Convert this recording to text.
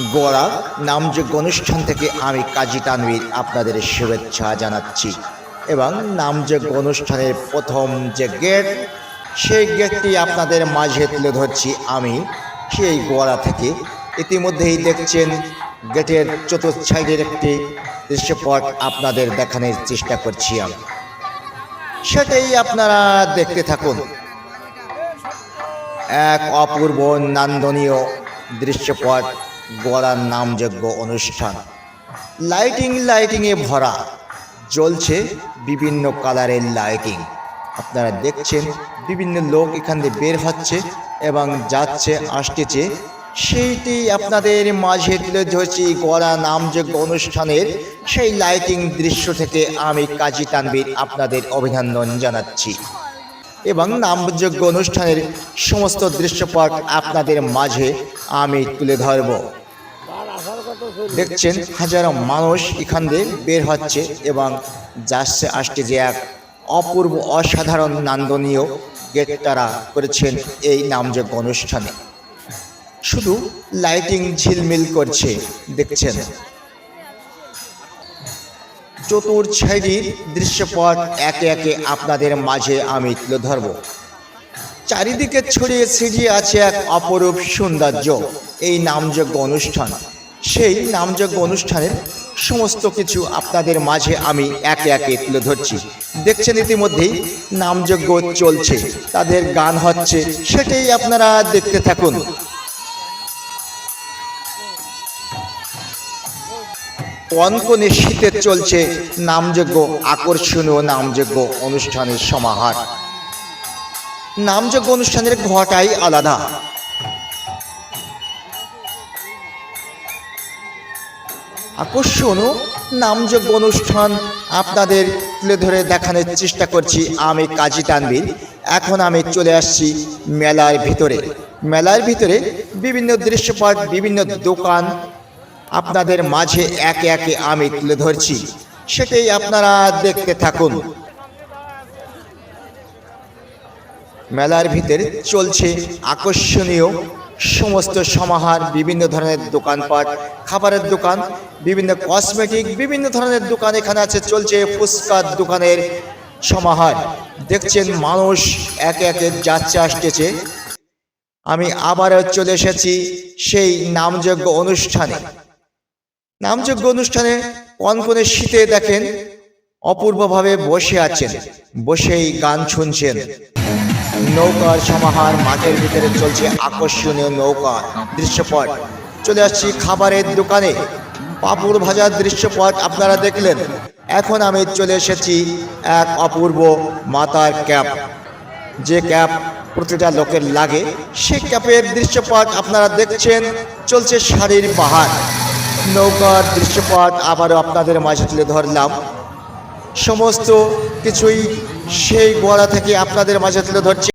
গোড়া নামযোগ্য অনুষ্ঠান থেকে আমি কাজী তানভীর আপনাদের শুভেচ্ছা জানাচ্ছি। এবং নামযোগ্য অনুষ্ঠানের প্রথম যে গেট, সেই গেটটি আপনাদের মাঝে তুলে ধরছি আমি। সেই গোড়া থেকে ইতিমধ্যেই দেখছেন গেটের চতুর্থ সাইডের একটি দৃশ্যপট আপনাদের দেখানোর চেষ্টা করছি আমি। সেটাই আপনারা দেখতে থাকুন। এক অপূর্ব নান্দনীয় দৃশ্যপট গড়ার নামযজ্ঞ অনুষ্ঠান। লাইটিং লাইটিংয়ে ভরা। জ্বলছে বিভিন্ন কালারের লাইটিং। আপনারা দেখছেন বিভিন্ন লোক এখান দিয়ে বের হচ্ছে এবং যাচ্ছে, আসতেছে। সেইটি আপনাদের মাঝে তুলে ধরছি গড়া নামযোগ্য অনুষ্ঠানের সেই লাইটিং দৃশ্য থেকে আমি কাজী তানবীর আপনাদের অভিনন্দন জানাচ্ছি। এবং নামযোগ্য অনুষ্ঠানের সমস্ত দৃশ্যপট আপনাদের মাঝে আমি তুলে ধরব। দেখছেন হাজারো মানুষ এখান দিয়ে বের হচ্ছে এবং যাচ্ছে আসছে যে এক অপূর্ব অসাধারণ নান্দনীয় গেট তারা করেছেন এই নামযোগ্য অনুষ্ঠানে। শুধু লাইটিং ঝিলমিল করছে, দেখছেন। চতুর সাইডির দৃশ্যপট একে একে আপনাদের মাঝে আমি তুলে ধরব। চারিদিকে ছড়িয়ে ছিটিয়ে আছে এক অপরূপ সৌন্দর্য, এই নামযোগ্য অনুষ্ঠান। সেই নামযজ্ঞ অনুষ্ঠানের সমস্ত কিছু আপনাদের মাঝে আমি একে একে তুলে ধরছি। দেখছেন ইতিমধ্যেই নামযজ্ঞ চলছে, তাদের গান হচ্ছে, সেটাই আপনারা দেখতে থাকুন। কনকনে শীতে চলছে নামযজ্ঞ, আকর্ষণীয় নামযজ্ঞ অনুষ্ঠানের সমাহার। নামযজ্ঞ অনুষ্ঠানের ঘটাই আলাদা। আকর্ষণীয় নামযজ্ঞ অনুষ্ঠান আপনাদের তুলে ধরে দেখানোর চেষ্টা করছি আমি কাজী তানবির এখন আমি চলে আসছি মেলার ভিতরে। মেলার ভিতরে বিভিন্ন দৃশ্যপট, বিভিন্ন দোকান আপনাদের মাঝে একে একে আমি তুলে ধরছি। সেটাই আপনারা দেখতে থাকুন। মেলার ভিতরে চলছে আকর্ষণীয় সমস্ত সমাহার, বিভিন্ন ধরনের দোকানপাট, খাবারের দোকান, বিভিন্ন কসমেটিক বিভিন্ন ধরনের দোকান এখানে আছে, চলছে ফুচকার দোকানের সমাহার। দেখছেন মানুষ একে একে যাচ্ছে, আসতেছে। আমি আবারও চলে এসেছি সেই নামযজ্ঞ অনুষ্ঠানে। নামযজ্ঞ অনুষ্ঠানে কনকনে শীতে দেখেন, অপূর্বভাবে বসে আছেন, বসেই গান শুনছেন। নৌকার সমাহার মাঠের ভিতরে চলছে আকর্ষণীয় নৌকা দৃশ্যপট। চলে আসছি খাবারের দোকানে। পাপড় ভাজার দৃশ্যপট আপনারা দেখলেন। এখন আমি চলে এসেছি এক অপূর্ব মাতার ক্যাপ। যে ক্যাপ প্রতিটা লোকের লাগে, সে ক্যাপের দৃশ্যপট আপনারা দেখছেন। চলছে শাড়ির পাহাড়। নৌকার দৃশ্যপট আবারও আপনাদের মাঝে তুলে ধরলাম। সমস্ত কিছুই সেই গোড়া থেকে আপনাদের মাঝে তুলে ধরছে।